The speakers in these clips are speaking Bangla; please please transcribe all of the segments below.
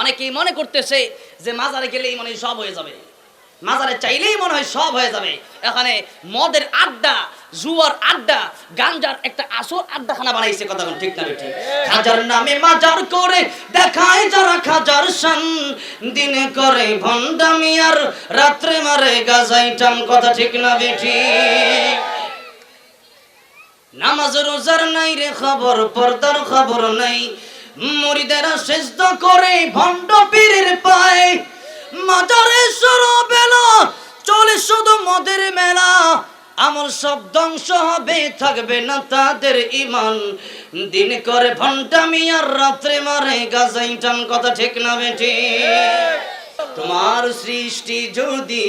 অনেকেই মনে করতেছে যে মাজারে গেলেই মনে সব হয়ে যাবে। মাজারে চাইলেই মনে হয় সব হয়ে যাবে। এখানে মদের আড্ডা, জুয়ার আড্ডা, গাঞ্জার একটা আসর আড্ডাখানা বানাইছে কথা ঠিক না ঠিক খাজার নামে মাজার করে দেখায় যারা খাজার শান। দিনে করে ভণ্ডামি আর রাত্রে মারে গাজাইটাম কথা ঠিক না বে ঠিক নামাজ রোজার নাই রে খবর, পর্দার খবর নাই। মুরিদেরা সেজদা করে ভণ্ড পীরের পায়। মাজারে সরো বেলা, চলে শুধু মদের মেলা। আমল সব ধ্বংস হবে, থাকবে না তাদের ইমান। দিন করে ভণ্ডামি আর রাত্রে মারে গাজাই টান কথা ঠিক না বেঠি। তোমার সৃষ্টি যদি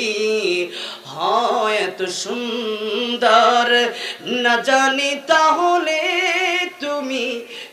হয় এত সুন্দর, না জানি তাহলে তুমি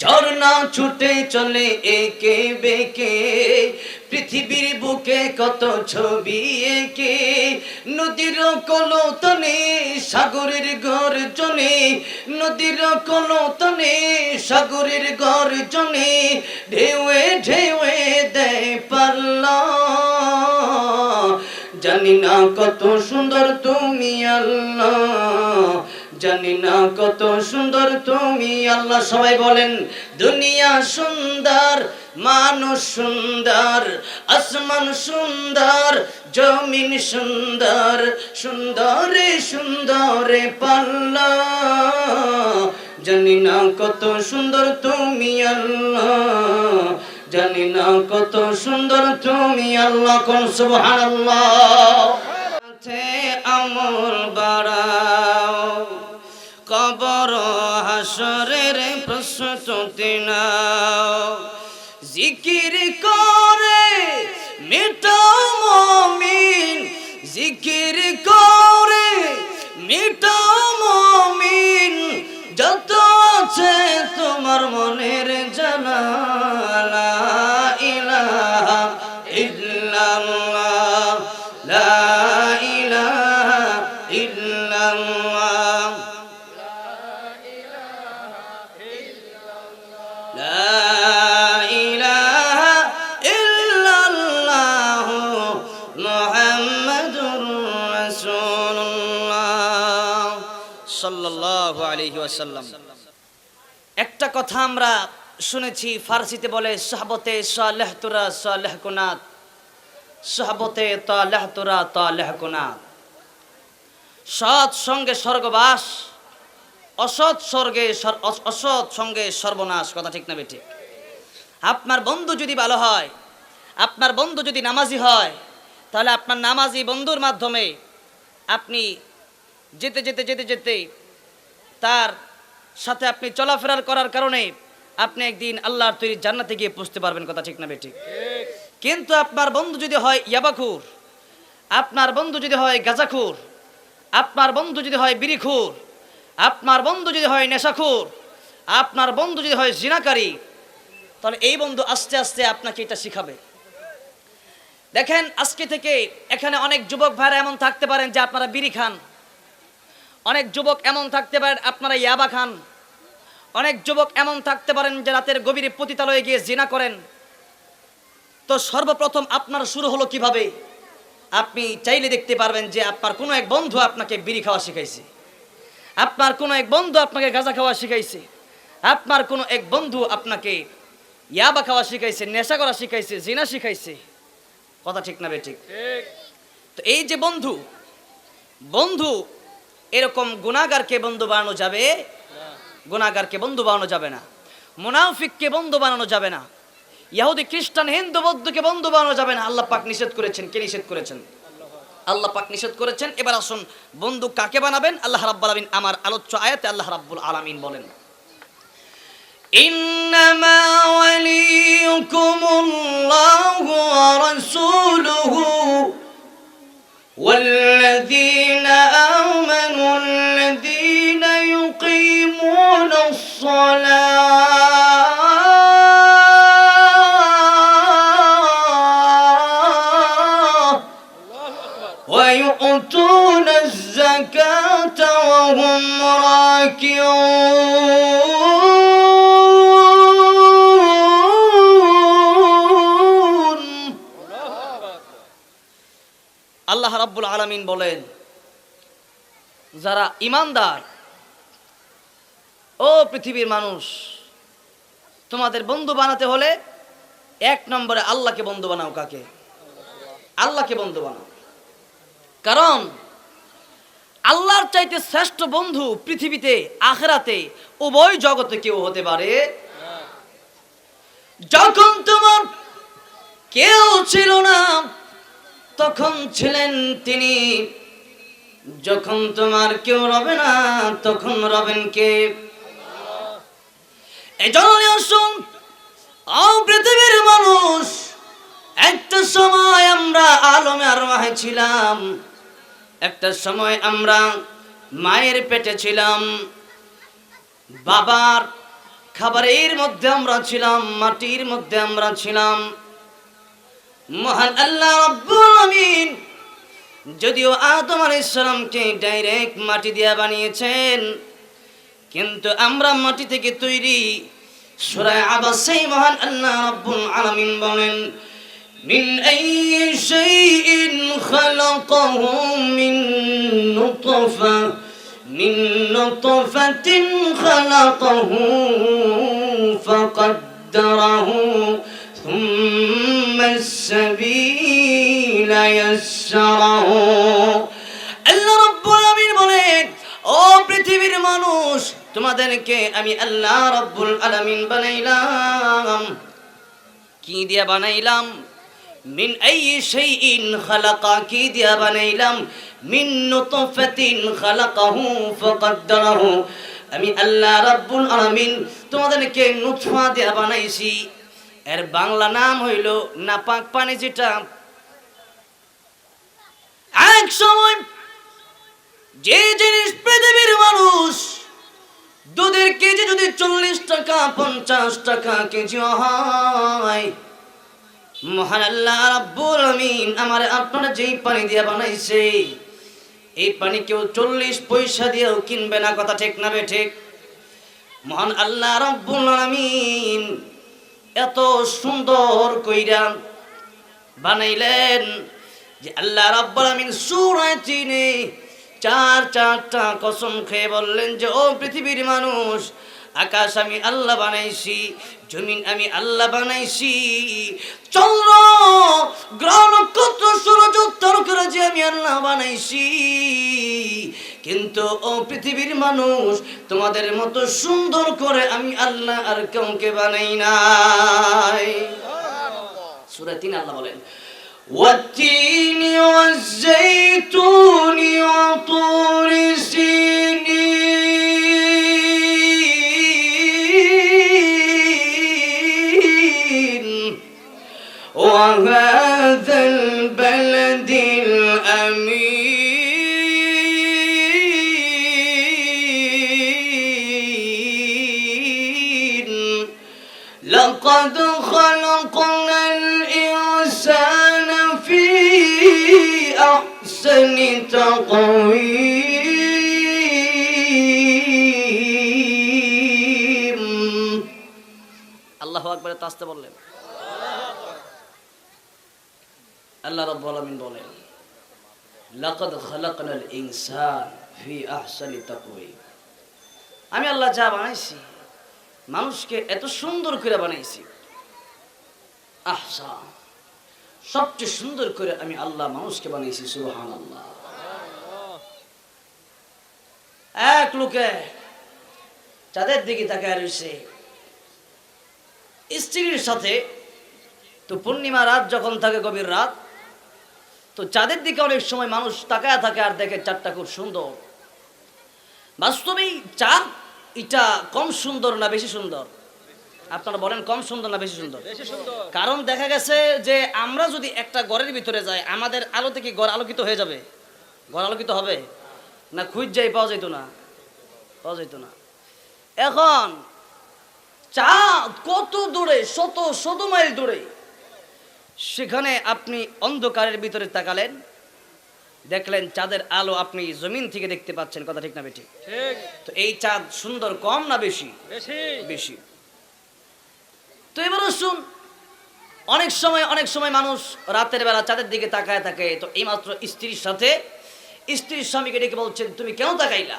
ঝর্ণা ছুটে চলে একে বেকে, পৃথিবীর বুকে কত ছবি একে, নদীর কলতনে, সাগরের গর্জনে, নদীর কলতনে, সাগরের গর্জনে, ঢেউয়ে ঢেউয়ে দেয় পাল্লা। জানি না কত সুন্দর তুমি আল্লাহ জানি না কত সুন্দর তুমি। আল্লাহ সবাই বলেন, দুনিয়া সুন্দর, মানুষ সুন্দর, আসমান সুন্দর, জমিন সুন্দর, সুন্দরে সুন্দরে পাল্লা। জানি না কত সুন্দর তুমি, আল্লাহ। জানি না কত সুন্দর তুমি, আল্লাহ কোন সুবহানাল্লাহ। হাসরের প্রশ্ন নাও রসুল্লাহ সাল্লাহ একটা কথা আমরা শুনেছি, ফার্সিতে বলে, সাহাবতে সালেহতুরা সালেহকুনাত, সাহাবতে তালেহতুরা তালেহকুনাত। সৎ সঙ্গে স্বর্গবাস, অসৎ স্বর্গে অসৎ সঙ্গে সর্বনাশ, কথা ঠিক না বেঠিক? আপনার বন্ধু যদি ভালো হয়, আপনার বন্ধু যদি নামাজি হয়, তাহলে আপনার নামাজি বন্ধুর মাধ্যমে আপনি যেতে যেতে যেতে যেতে তার সাথে আপনি চলাফেরার করার কারণে আপনি একদিন আল্লাহর তৈরি জান্নাতে গিয়ে পৌঁছতে পারবেন, কথা ঠিক না বেঠিক কিন্তু আপনার বন্ধু যদি হয় ইয়াবাখুর, আপনার বন্ধু যদি হয় গাজাখুর, আপনার বন্ধু যদি হয় বিড়িখুর আপনার বন্ধু যদি হয় নেশাখুর, আপনার বন্ধু যদি হয় জিনাকারী, তাহলে এই বন্ধু আস্তে আস্তে আপনাকে এটা শিখাবে। দেখেন, আজকে থেকে এখানে অনেক যুবক ভাইরা এমন থাকতে পারেন যে আপনারা বিড়ি খান। অনেক যুবক এমন থাকতে পারেন, আপনারা ইয়াবা খান। অনেক যুবক এমন থাকতে পারেন যে রাতের গভীরে পতিতালয়ে গিয়ে জিনা করেন। তো সর্বপ্রথম আপনার শুরু হলো কীভাবে? আপনি চাইলে দেখতে পারবেন যে আপনার কোনো এক বন্ধু আপনাকে বিড়ি খাওয়া শিখাইছে। আপনার কোনো এক বন্ধু আপনাকে গাঁজা খাওয়া শিখাইছে। আপনার কোনো এক বন্ধু আপনাকে ইয়াবা খাওয়া শিখাইছে, নেশা করা শিখাইছে, জিনা শিখাইছে। কথা ঠিক না ঠিক। তো এই যে বন্ধু বন্ধু এরকম গুণাগারকে বন্ধু বানানো যাবে? গুণাগারকে বন্ধু বানানো যাবে না। মুনাফিককে বন্ধু বানানো যাবে না। ইহুদি খ্রিস্টান হিন্দু বৌদ্ধকে বন্ধু বানানো যাবে না। আল্লাহ পাক নিষেধ করেছেন। কে নিষেধ করেছেন? আল্লাহ পাক নিষেধ করেছেন। এবার আসুন বন্ধু কাকে বানাবেন? আল্লাহ রাব্বুল আলামিন আমার আলোচ্য আয়াতে আল্লাহ রাব্বুল আলামিন বলেন। إنما وليكم الله ورسوله والذين آمنوا الذين يقيمون الصلاة ويؤتون الزكاة وهم راكعون. আল্লাহ রাব্বুল আলামিন বলেন, যারা ইমানদার, ও পৃথিবীর মানুষ, তোমাদের বন্ধু বানাতে হলে এক নম্বরে আল্লাহকে বন্ধু বানাও কাকে? আল্লাহকে বন্ধু বানাও। কারণ আল্লাহর চাইতে শ্রেষ্ঠ বন্ধু পৃথিবীতে, আখেরাতে, উভয় জগতে কেউ হতে পারে যখন তোমার কেউ ছিল না তখন ছিলেন তিনি। যখন তোমার কেউ রবে না, তখন রবেন কে? এজন্য আসুন পৃথিবীর মানুষ, একটা সময় আমরা আলমে আরওয়াহে ছিলাম, একটা সময় আমরা মায়ের পেটে ছিলাম, বাবার খাবারের মধ্যে আমরা ছিলাম, মাটির মধ্যে আমরা ছিলাম। মহান আল্লাহ আমিন যদিও আদম আলাইহিস সালামকে ডাইরেক্ট মাটি দিয়া বানিয়েছেন, কিন্তু আমরা মাটি থেকে তৈরি সূরা সেই মহান আল্লাহ আলামিন বলেন, মিন আইয়ি শাইইন খালাকাহু মিন নুতফা, মিন নুতফাতিন খালাকাহু ফাকাদ্দারাহু ثم السبيل يسره আল্লাহ রাব্বুল আমিন বলেন ও পৃথিবীর মানুষ তোমাদেরকে আমি আল্লাহ রাব্বুল আলামিন বানাইলাম কি দিয়া বানাইলাম মিন আই শাইইন খালাকা কি দিয়া বানাইলাম মিন নুতফাতিন খালাকাহু ফাকাদ্দারাহু আমি আল্লাহ রাব্বুল আলামিন তোমাদেরকে নুতফা দিয়া বানাইছি এর বাংলা নাম হইল নাপাক পানি যেটা এক সময় যে জিনিস পৃথিবীর মানুষ দুধের কেজি যদি চল্লিশ টাকা, পঞ্চাশ টাকা কেজি হয়। মহান আল্লাহ রাব্বুল আমিন আমার আপনারা যেই পানি দিয়ে বানাইছে, এই পানি কেউ চল্লিশ পয়সা দিয়েও কিনবে না, কথা ঠিক না বে ঠিক? মহান আল্লাহ রাব্বুল আমিন এত সুন্দর কইরা বানাইলেন যে আল্লাহ রাব্বুল আমিন সূরা চিনি চার চারটা কসম খেয়ে বললেন যে ও পৃথিবীর মানুষ আকাশ আমি আল্লাহ বানাইছি জমিন আমি আল্লাহ বানাইছি চন্দ্র গ্রহ নক্ষত্র সূর্য তারকারা যে আমি আল্লাহ বানাইছি কিন্তু ও পৃথিবীর মানুষ তোমাদের মতো সুন্দর করে আমি আল্লাহ আর কাউকে বানাই নাই সূরা তিন আল্লাহ বলেন والتين والزيتون وطور خلقنا الإنسان في أحسن تقويم আল্লাহ আকবরে তাস্তে বললেন আল্লাহ রাব্বুল আলামিন বলেন লাকাদ খালাকনাল ইনসান ফি আহসানি তাকওয়িম আমি আল্লাহ যা বানাইছি মানুষকে এত সুন্দর করে বানাইছি আহসা। সবচেয়ে সুন্দর করে আমি আল্লাহ মানুষকে বানিয়েছি সুবহান আল্লাহ এক লোকে চাঁদের দিকে তাকায় রয়েছে, স্ত্রীর সাথে তো পূর্ণিমা রাত যখন থাকে, গভীর রাত, তো চাঁদের দিকে অনেক সময় মানুষ তাকায় থাকে আর দেখে চাঁদটা খুব সুন্দর। বাস্তবেই চাঁদ এটা কম সুন্দর না বেশি সুন্দর? আপনারা বলেন কম সুন্দর না বেশি সুন্দর? কারণ দেখা গেছে যে আমরা যদি একটা ঘরের ভিতরে যাই আমাদের আলো থেকে ঘর আলোকিত হয়ে যাবে? ঘর আলোকিত হবে? না খুঁজ যাই পাওয়া যেত না। পাওয়া যেত না। এখন চাঁদ কত দূরে শত শত মাইল দূরে। সেখানে আপনি অন্ধকারের ভিতরে তাকালেন দেখলেন চাঁদের আলো আপনি জমিন থেকে দেখতে পাচ্ছেন কথা ঠিক না বেটি তো এই চাঁদ সুন্দর কম না বেশি? বেশি। বেশি। তো এবার শুন অনেক সময় অনেক সময় মানুষ রাতের বেলা চাঁদের দিকে তাকায় থাকে, তো এইমাত্র স্ত্রীর সাথে, স্ত্রীর স্বামীকে ডেকে বলছেন, তুমি কেন তাকাইলা?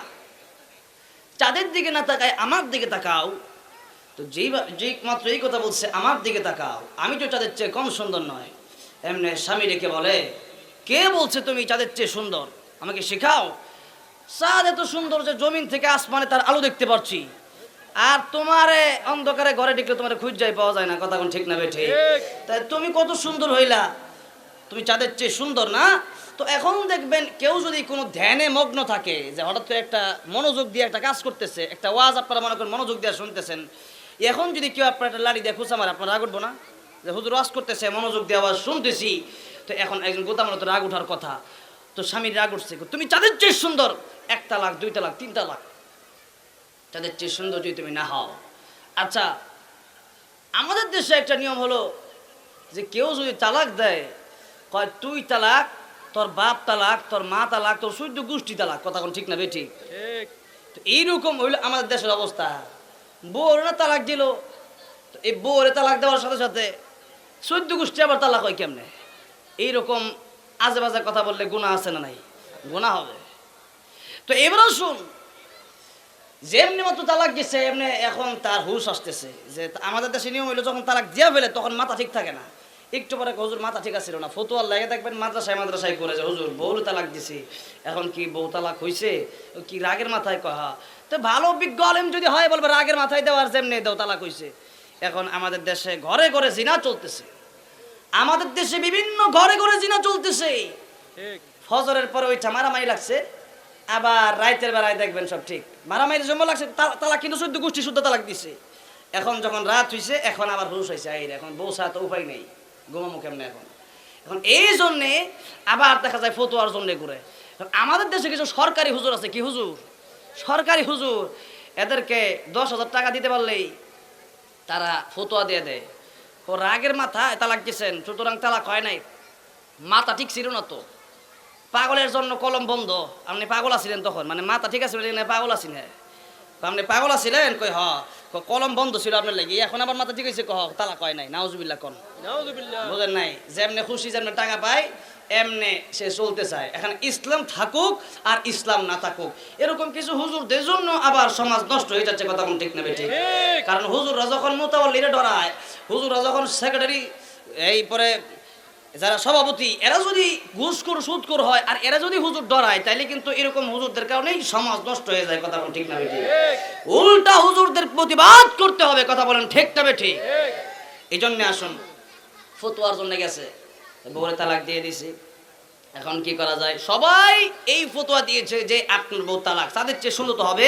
চাঁদের দিকে না তাকায়, আমার দিকে তাকাও। তো যেই যেই মাত্র এই কথা বলছে, আমার দিকে তাকাও, আমি তো চাঁদের চেয়ে কম সুন্দর নয়। এমনি স্বামী ডেকে বলে, কে বলছে তুমি চাঁদের চেয়ে সুন্দর? আমাকে শেখাও। চাঁদ এত সুন্দর যে জমিন থেকে আসমানে তার আলো দেখতে পাচ্ছি আর তোমারে অন্ধকারে ঘরে ঢুকলে তোমার খুঁজ যাই পাওয়া যায় না কথা কোন ঠিক না বেঠে? তাই তুমি কত সুন্দর হইলা। তুমি চাঁদের চেয়ে সুন্দর না? তো এখন দেখবেন কেউ যদি কোনো ধ্যানে মগ্ন থাকে যে হঠাৎ করে একটা মনোযোগ দিয়ে একটা কাজ করতেছে একটা ওয়াজ আপনারা মনে করেন মনোযোগ দিয়ে শুনতেছেন এখন যদি কেউ আপনার একটা লাড়ি দিয়ে খুঁজে আমার আপনার রাগ উঠবো না? যে হুজুর ওয়াজ করতেছে মনোযোগ দিয়ে আওয়াজ শুনতেছি তো এখন একজন গোতামনে তো রাগ উঠার কথা। তো স্বামীর রাগ উঠছে। তুমি চাঁদের চেয়ে সুন্দর একটা লাখ দুইটা লাখ তিনটা লাখ। তাদের চেয়ে সুন্দর যদি তুমি না হও। আচ্ছা আমাদের দেশে একটা নিয়ম হলো যে কেউ যদি তালাক দেয় কয় তুই তালাক তোর বাপ তালাক তোর মা তালাক তোর সূর্য গোষ্ঠী তালাক কথা কোন ঠিক না বেটি ঠিক? তো এইরকম হইল আমাদের দেশের অবস্থা। বউর না তালাক দিল তো এই বউরে তালাক দেওয়ার সাথে সাথে সূর্য গোষ্ঠী আবার তালাক হয় কেমনে? এইরকম আজে বাজে কথা বললে গুণা আছে না নাই? গুণা হবে। তো এবারও শুন যেমনি মতো তালাক গেছে এমনি এখন তার হুশ আসতেছে যে আমাদের দেশে নিয়ম হইল যখন তালাক দিয়া ফেলে তখন মাথা ঠিক থাকে না। একটু পরে হুজুর মাথা ঠিক আছিল না। ফতুয়ার লাগে দেখবেন মাদ্রাসায় মাদ্রাসায় করে যে হুজুর বউর তালাক দিছি। এখন কি বউ তালাক হইছে? কি রাগের মাথায় কহা তো ভালো বিজ্ঞ আলেম যদি হয় বলবে রাগের মাথায় দেওয়ার যেমনি দেও তালাক হইছে। এখন আমাদের দেশে ঘরে ঘরে জিনা চলতেছে। আমাদের দেশে বিভিন্ন ঘরে ঘরে জিনা চলতেছে। ফজরের পরে ওইটা মারামারি লাগছে। আবার রাইতের বেলায় দেখবেন সব ঠিক। মারামারি জন্য লাগছে তালাক কিন্তু চোদ্দ গোষ্ঠী শুদ্ধ তালাক দিছে। এখন যখন রাত হইছে, এখন আবার হুশ হয়েছে এই এখন ছাড়া তো উপায় নেই। ঘুমামো কেমনে এখন? এখন এই জন্যে আবার দেখা যায় ফতুয়ার জন্য ঘুরে। আমাদের দেশে কিছু সরকারি হুজুর আছে, কি হুজুর? সরকারি হুজুর, এদেরকে দশ হাজার টাকা দিতে পারলেই তারা ফতুয়া দিয়ে দেয়। ও রাগের মাথায় তালাক দিয়েছেন সুতরাং তালাক হয় নাই। মাথা ঠিক ছিল না তো। পাগলের জন্য কলম বন্ধ। আপনি পাগল আছিলেন তখন মানে মাথা ঠিক আছে না পাগল আছিলেন আপনি পাগল আছিলেন? কই হ কলম বন্ধ ছিল আপনার লাগি। এখন আবার মাথা ঠিক আছে কহ তালা কয় নাই নাউজুবিল্লাহ কোন। বুঝেন নাই? যেমনে খুশি যেমনে টাকা পায় এমনে সে চলতে চায়। এখন ইসলাম থাকুক আর ইসলাম না থাকুক। এরকম কিছু হুজুরদের জন্য আবার সমাজ নষ্ট হয়ে যাচ্ছে কথা ঠিক নেবে ঠিক। কারণ হুজুররা যখন মোতাবল্লিরে ডরায় হুজুররা যখন সেক্রেটারি এই পরে যারা সভাপতি, এরা যদি ঘুষখোর, সুদখোর হয়, আর এরা যদি হুজুর ডরায়, তাইলে কিন্তু এরকম হুজুরদের কারণেই সমাজ নষ্ট হয়ে যায়, কথা বলেন ঠিক না ঠিক উল্টা হুজুরদের প্রতিবাদ করতে হবে, কথা বলেন ঠিক না ঠিক এই জন্যে আসুন, ফতুয়ার জন্য গেছে, বউরে তালাক দিয়ে দিছে এখন কি করা যায়? সবাই এই ফতোয়া দিয়েছে যে আপনার বউ তালাক, তাদের চেয়ে শুনতে হবে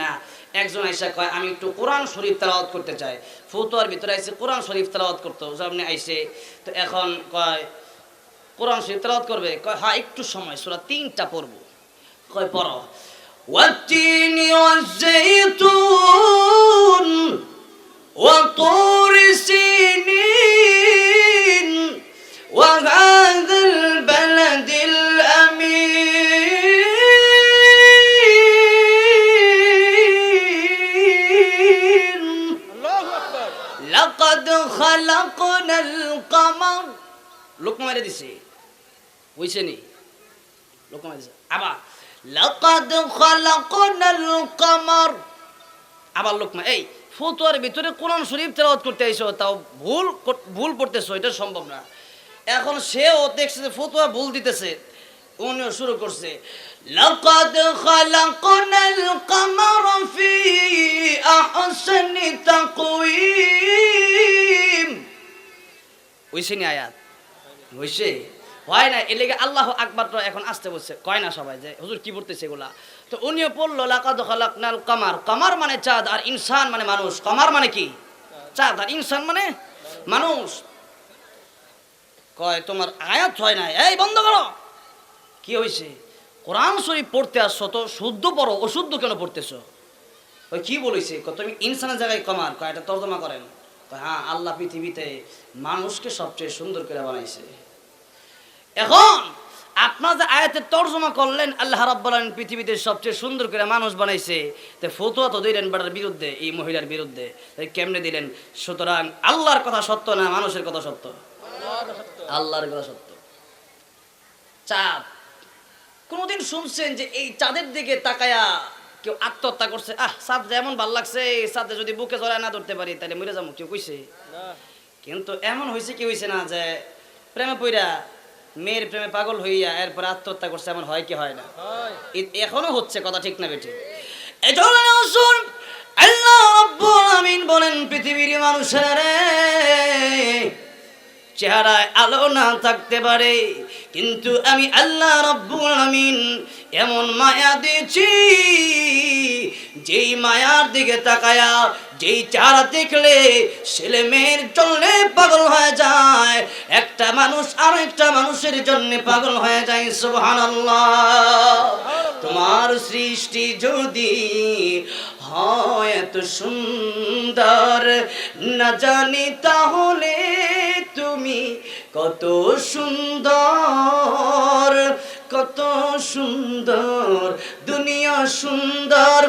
না। একজন আইসা কয় আমি একটু কোরআন শরীফ তেলাওয়াত করতে চাই ফতুয়ার ভিতরে আইসে কোরআন শরীফ তেলাওয়াত করতো সামনে আইসে তো এখন কয় কোরআন শরীফ তেলাওয়াত করবে কয় হ্যাঁ একটু সময় সুরা তিনটা পড়বো কয় পড়ো والتين والزيتون وطور سينين لقد خلقنا القمر লোকমা মেরে দিছে বুঝছে নি লোকমা মেরে দিছে আবার لقد خلقنا القمر আবার লোকমা এই ফতুয়ার ভিতরে কোরআন শরীফ তেলাওয়াত করতে আইছো তাও ভুল কর- ভুল পড়তেছো এটা সম্ভব না এখন সেও দেখছে যে ফতুয়া ভুল দিতেছে উনিও শুরু করছে لقد خلقنا القمر في أحسن تقويم হইছে নি আয়াত? হইছে হয় না এর লেগে আল্লাহ আকবার তো এখন আসতে বলছে। কয় না সবাই যে, হুজুর কি পড়তেছে এগুলা? তো উনিও পড়ল, লাকাদ খালাকনাল কামার। কামার মানে চাঁদ আর ইনসান মানে মানুষ। কামার মানে কি? চাঁদ। আর ইনসান মানে মানুষ। কয়, তোমার আয়াত হয় না এই, বন্ধ করো। কি হয়েছে কোরআন শরীফ পড়তে আসছো তো, শুদ্ধ পড়ো, অশুদ্ধ কেন পড়তেছো? ওই কি বলেছে? তুমি ইনসানের জায়গায় কমার। কয়, এটা তর্জমা করেন। হ্যাঁ আল্লাহ পৃথিবীতে মানুষকে সবচেয়ে সুন্দর করে বানাইছে। এখন আপনার যে আয়াতের তর্জমা করলেন, আল্লাহ রাব্বুল আলামিন পৃথিবীতে সবচেয়ে সুন্দর করে মানুষ বানাইছে, তো ফতোয়া তো দিলেন বেটার বিরুদ্ধে, এই মহিলার বিরুদ্ধে। কেমনে দিলেন? সুতরাং আল্লাহর কথা সত্য না মানুষের কথা সত্য? আল্লাহর কথা সত্য। চাঁদ। কোনোদিন শুনছেন যে এই চাঁদের দিকে তাকায়া কেউ আত্মহত্যা করছে। আহ চাঁদ যেমন ভালো লাগছে এই চাঁদে যদি বুকে জড়ায় না ধরতে পারি তাহলে মরে যাব কেউ কইছে? কিন্তু এমন হয়েছে কি হয়েছে না যে প্রেমে পইরা মেয়ের প্রেমে পাগল হইয়া এরপর আত্মহত্যা করছে এমন হয় কি হয় না? এখনও হচ্ছে কথা ঠিক না এজন্য শুন আল্লাহ আমিন বলেন পৃথিবীর মানুষেরা রে চেহারায় আলো না থাকতে পারে। কিন্তু আমি আল্লাহ রাব্বুল আমিন এমন মায়া দিয়েছি, যেই মায়ার দিকে তাকায়া, যেই চেহারা দেখলে ছেলে মেয়ের জন্য পাগল হয়ে যায়, একটা মানুষ আর একটা মানুষের জন্য পাগল হয়ে যায়, সুবহানাল্লাহ। তোমার সৃষ্টি যদি হয় এত সুন্দর, না জানি তাহলে তুমি কত সুন্দর কত সুন্দর। দুনিয়া সুন্দর,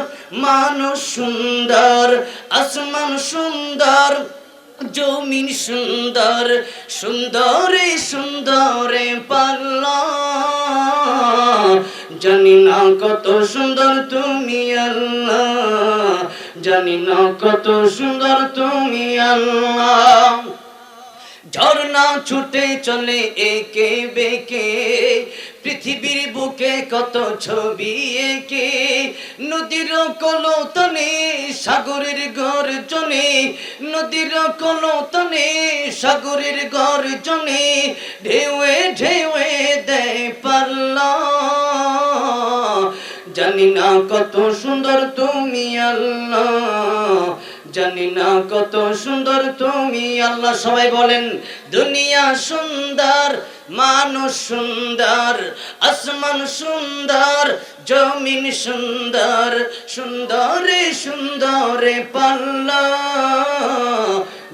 মানুষ সুন্দর, আসমান সুন্দর, জমিন সুন্দর, সুন্দরে সুন্দরে পাল্লা জানি না কত সুন্দর তুমি আল্লাহ, জানি না কত সুন্দর তুমি আল্লাহ। ঝর্ণা ছুটে চলে একে বেকে। পৃথিবীর বুকে কত ছবি একে। নদীর কলতনে সাগরের গর্জনে। নদীর কলতনে সাগরের গর্জনে। ঢেউয়ে ঢেউয়ে দেয় পাল্লা। জানি না কত সুন্দর তুমি আল্লাহ জানি না কত সুন্দর তুমি। আল্লাহ সবাই বলেন, দুনিয়া সুন্দর, মানুষ সুন্দর, আসমান সুন্দর, জমিন সুন্দর, সুন্দরে সুন্দরে পাল্লা।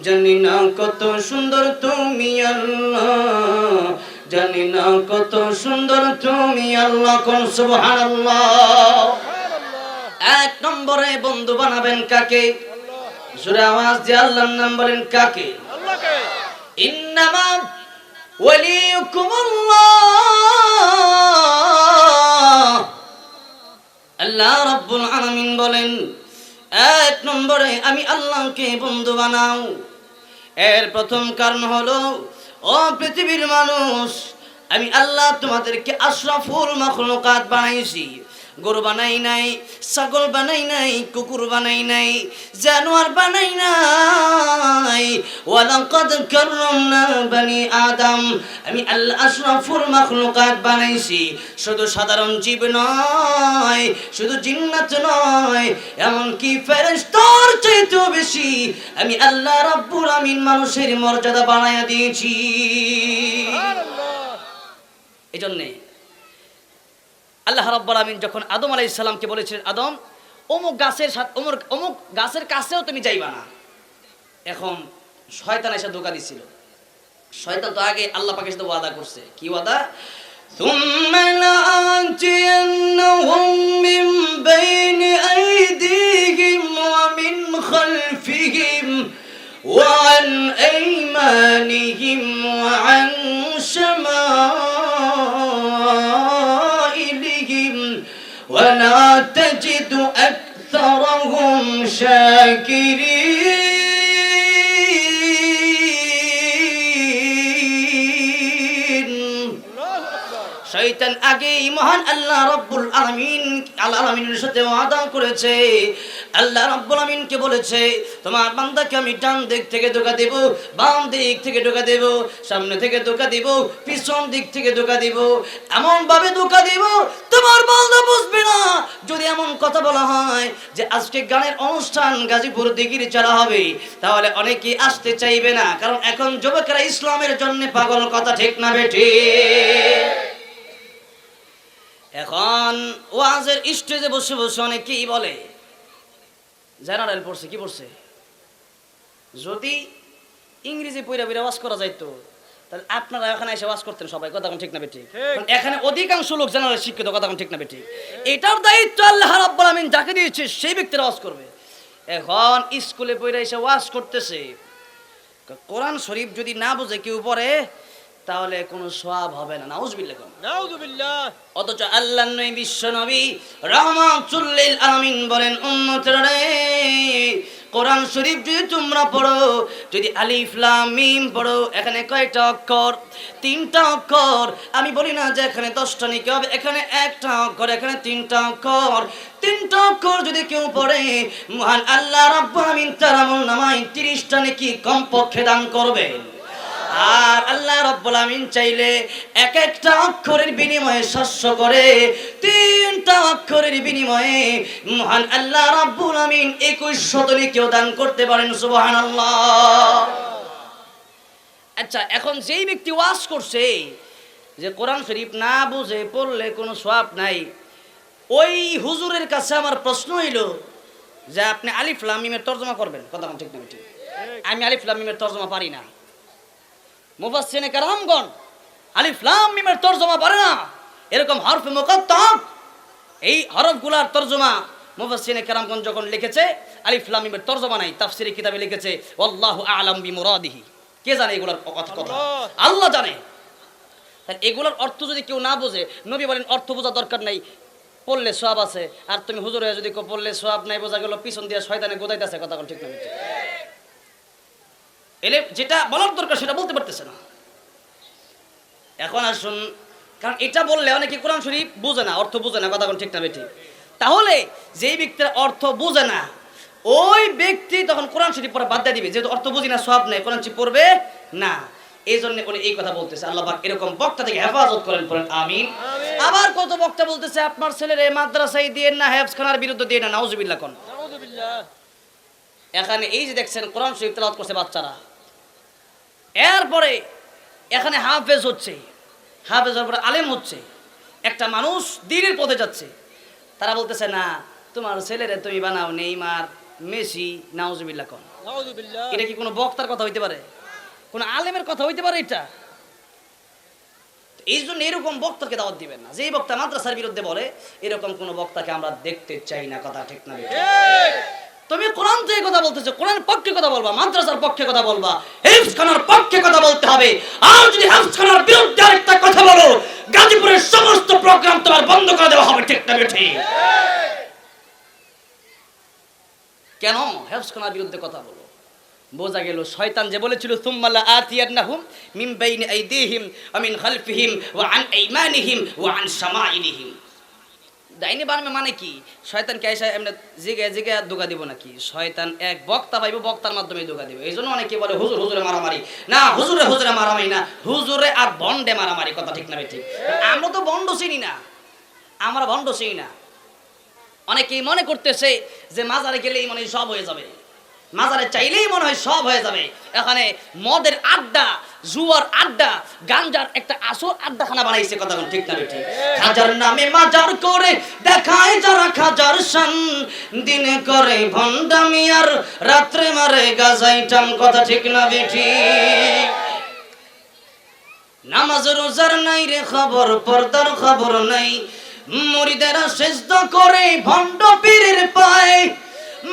জানি না কত সুন্দর তুমি, আল্লাহ। জানি না কত সুন্দর তুমি, আল্লাহ কোন, সুবহানাল্লাহ। এক নম্বরে বন্ধু বানাবেন কাকে? জোরে আওয়াজ দিয়ে আল্লাহর নাম বলেন কাকে? আল্লাহকে। ইন্নামা ওয়ালিয়ুকুমুল্লাহ। আল্লাহ রাব্বুল আলামিন বলেন এক নম্বরে আমি আল্লাহকে বন্ধু বানাও। এর প্রথম কারণ হলো ও পৃথিবীর মানুষ আমি আল্লাহ তোমাদেরকে আশরাফুল মাখলুকাত বানাইছি। গরু বানাই নাই ছাগল বানাই নাই কুকুর বানাই নাই জানোয়ার বানাই নাই। ওয়ালাকাদ কাররামনা বানি আদম। আমি আল্লাহ আশরাফুল মাখলুকাত বানাইছি। শুধু সাধারণ জীব নয় শুধু জিন্নাত নয় এমনকি ফেরেশতার চাইতেও বেশি। আমি আল্লাহ রাব্বুল আমিন মানুষের মর্যাদা বানায়া দিয়েছি। এই জন্যে আল্লাহ রাব্বুল আমিন যখন আদম আলাইহিস সালামকে বলেছিলেন আদম অমুক গাছের সাথে অমুক অমুক গাছের কাছেও তুমি যাইবা না এখন শয়তান এসে ধোকা দিছিল শয়তান তো আগে আল্লাহ পাকের সাথে ওয়াদা করছে কি ওয়াদা ثم لآتينهم من بين أيديهم ومن خلفهم وعن أيمانهم শয়তান আগেই মহান আল্লাহ রব্বুল আলামিন, আল্লাহ আলামিনের সাথে ওয়াদা করেছে। আল্লাহ রব্বুল আলামিনকে বলেছে, তোমার বান্দাকে আমি ডান দিক থেকে ধোকা দেব, বাম দিক থেকে ধোকা দেব, সামনে থেকে ধোকা দেব, পিছন দিক থেকে ধোকা দেব। এমন ভাবে ধোকা দেব, তোমার বান্দা বুঝবে না। যদি এমন কথা বলা হয় যে, আজকে গানের অনুষ্ঠান গাজীপুর দিঘির চালা হবে, তাহলে অনেকেই আসতে চাইবে না, কারণ এখন যুবকেরা ইসলামের জন্য পাগল কথা ঠিক না বেঠে এখন ওয়াজের স্টেজে বসে বসে অনেকেই বলে? জেনারেল পড়ছে কি পড়ছে? যদি ইংরেজি পইরা পইরা ওয়াজ করা যাইতো তাহলে আপনারা এখানে এসে ওয়াজ করতেন সবাই কথা ঠিক না বেঠিক? এখানে অধিকাংশ লোক জেনারেল শিক্ষিত কথা ঠিক না বেঠিক? এটার দায়িত্ব আল্লাহ রাব্বুল আমিন যাকে দিয়েছে সেই ব্যক্তিরা ওয়াজ করবে। এখন স্কুলে পইরা এসে ওয়াজ করতেছে কোরআন শরীফ যদি না বুঝে কেউ পড়ে তাহলে কোনো সওয়াব হবে না। নাউজুবিল্লাহ অথচ আল্লাহ নবী বিশ্ব নবী রহমাতুল্লিল আলামিন বলেন উম্মতের রে কোরআন শরীফ যদি তোমরা পড়ো যদি আলিফ লাম মিম পড়ো এখানে কয়টা অক্ষর? তিনটা অক্ষর। আমি বলি না যে এখানে দশটা নিকে হবে এখানে একটা অক্ষর এখানে তিনটা অক্ষর। তিনটা অক্ষর যদি কেউ পড়ে মহান আল্লাহ রাব্বুল আমিন তার আমল নামায় তিরিশটা নাকি কমপক্ষে দান করবেন। আর আল্লাহ রব্বুল আমিন চাইলে এক একটা অক্ষরের বিনিময়ে শস্য করে তিনটা অক্ষরের বিনিময়ে মহান আল্লাহ রব্বুল আমিন একুশ শতলি কেউ দান করতে পারেন, সুবহানাল্লাহ। আচ্ছা এখন যেই ব্যক্তি ওয়াজ করছে, যে কোরআন শরীফ না বুঝে, পড়লে কোনো সোয়াব নাই, ওই হুজুরের কাছে আমার প্রশ্ন হইল যে আপনি আলিফ লামিমের তর্জমা করবেন? কথা ঠিক না ঠিক। আমি আলিফ লামিমের তর্জমা পারি না। মুফাসসিনে কারামগণ আলিফ লাম মিমের তরজমা পারে না এরকম হরফ মুকাত্তাব এই হরফগুলার তরজমা মুফাসসিনে কারামগণ যখন লিখেছে আলিফ লাম মিমের তরজমা নাই তাফসিরে কিতাবে লিখেছে আল্লাহু আ'লাম বিমুরাদিহি কে জানে এগুলার কথা কথা আল্লাহ। জানে তাহলে এগুলোর অর্থ যদি কেউ না বোঝে নবী বলেন অর্থ বোঝা দরকার নাই পড়লে সওয়াব আছে আর তুমি হুজুর হয়ে যদি পড়লে সওয়াব নাই বোঝা গেল পিছন দিয়ে শয়তানে গোদাইতেছে কথা ঠিক না বেঠিক? এলে যেটা বলার দরকার সেটা বলতে পারতেছে না। এখন আসুন কারণ এটা বললে অনেকে কোরআন শরীফ বুঝে না অর্থ বুঝে না কথা কোন ঠিক না বেঠিক। তাহলে যেই ব্যক্তির অর্থ বুঝে না ওই ব্যক্তি তখন কোরআন শরীফ পড়া বাদ দিয়ে দিবে। যেহেতু অর্থ বুঝি না সব নেই কোরআন শরীফ পড়বে না। এই জন্য উনি এই কথা বলতেছে আল্লাহ পাক এরকম বক্তা থেকে হেফাজত করেন পড়েন আমিন। আবার কত বক্তা বলতেছে আপনার ছেলের এই মাদ্রাসায় দিয়ে না হেফজ খানার বিরুদ্ধে দিয়ে না নাউজুবিল্লাহ কোন। এখানে এই যে দেখছেন কোরআন শরীফ তেলাওয়াত করছে বাচ্চারা। এরপরে এখানে হাফেজ হচ্ছে হাফেজ হওয়ার পরে আলেম হচ্ছে একটা মানুষ দিনের পথে যাচ্ছে। তারা বলতেছে না তোমার ছেলেরে তুমি বানাও নেইমার মেসি নাউজুবিল্লাহ কন। এটা কি কোনো বক্তার কথা হইতে পারে? কোনো আলেমের কথা হইতে পারে এটা? এই জন্য এরকম বক্তাকে দাওয়াত দিবেন না। যেই বক্তা মাদ্রাসার বিরুদ্ধে বলে এরকম কোনো বক্তাকে আমরা দেখতে চাই না কথা ঠিক না তুমি কোরআন থেকে কথা বলতেছো, কোরআন পক্ষে কথা বলবা, মাদ্রাসার পক্ষে কথা বলবা হেফজ খানার পক্ষে কথা বলতে হবে। আর যদি হেফজ খানার বিরুদ্ধে আরেকটা কথা বলো, গাজীপুরের সমস্ত প্রোগ্রাম তোমার বন্ধ করে দেওয়া হবে, ঠিক না বেঠি? কেন? হেফজ খানার বিরুদ্ধে কথা বলো। বোঝা গেল শয়তান যে বলেছিল সুম্মাল্লা আতিয়ান্নাহুম মিন বাইনি আইদিহিম ওয়া মিন খালফিহিম ওয়া আন আইমানিহিম ওয়া আন শামাইলিহিম। ডাইনি বানাবে মানে কি? শয়তান কে এসে এমনি জিগে জিগে দোকা দিব নাকি? শয়তান এক বক্তা পাইব, বক্তার মাধ্যমে দোকা দিব। এই জন্য অনেকে বলে, হুজুর, হুজুরে মারামারি। না, হুজুরে হুজুরে মারামারি না, হুজুরে আর বন্ডে মারামারি। কথা ঠিক না ঠিক। আমরা তো বন্ড চিনি না। আমরা বন্ড চিনি না। অনেকেই মনে করতেছে যে মাজারে গেলেই মনে সব হয়ে যাবে। মাজারে চাইলেই মনে হয় সব হয়ে যাবে। এখানে মদের আড্ডা, জুয়ার আড্ডা, গাঞ্জার একটা আসর আড্ডাখানা বানাইছে কথা ঠিক না ঠিক খাজার নামে মাজার করে দেখায় যারা খাজার শান। দিনে করে ভণ্ডামি আর রাত্রে মারে গাজাইটাম কথা ঠিক না বেঠি নামাজ রোজার নাই রে খবর, পর্দার খবর নাই। মুরিদেরা সেজদা করে ভণ্ড পীরের পায়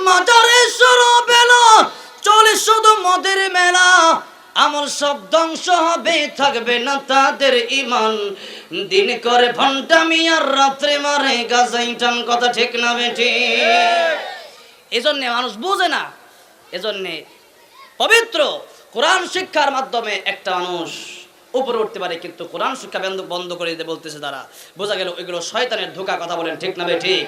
মাজারে সরো বেলা, চলে শুধু মদের মেলা। আমল সব ধ্বংস হবে, থাকবে না তাদের ইমান। দিন করে ভণ্ডামি আর রাত্রে মারে গাজাই টান কথা ঠিক না বেঠি। এজন্যে মানুষ বোঝে না, এজন্যে পবিত্র কোরআন শিক্ষার মাধ্যমে একটা মানুষ উপরে উঠতে পারে, কিন্তু কোরআন শিক্ষা বন্ধ করে দিতে বলতেছে তারা। বোঝা গেল এগুলো শয়তানের ধোকা, কথা বলেন ঠিক না বে ঠিক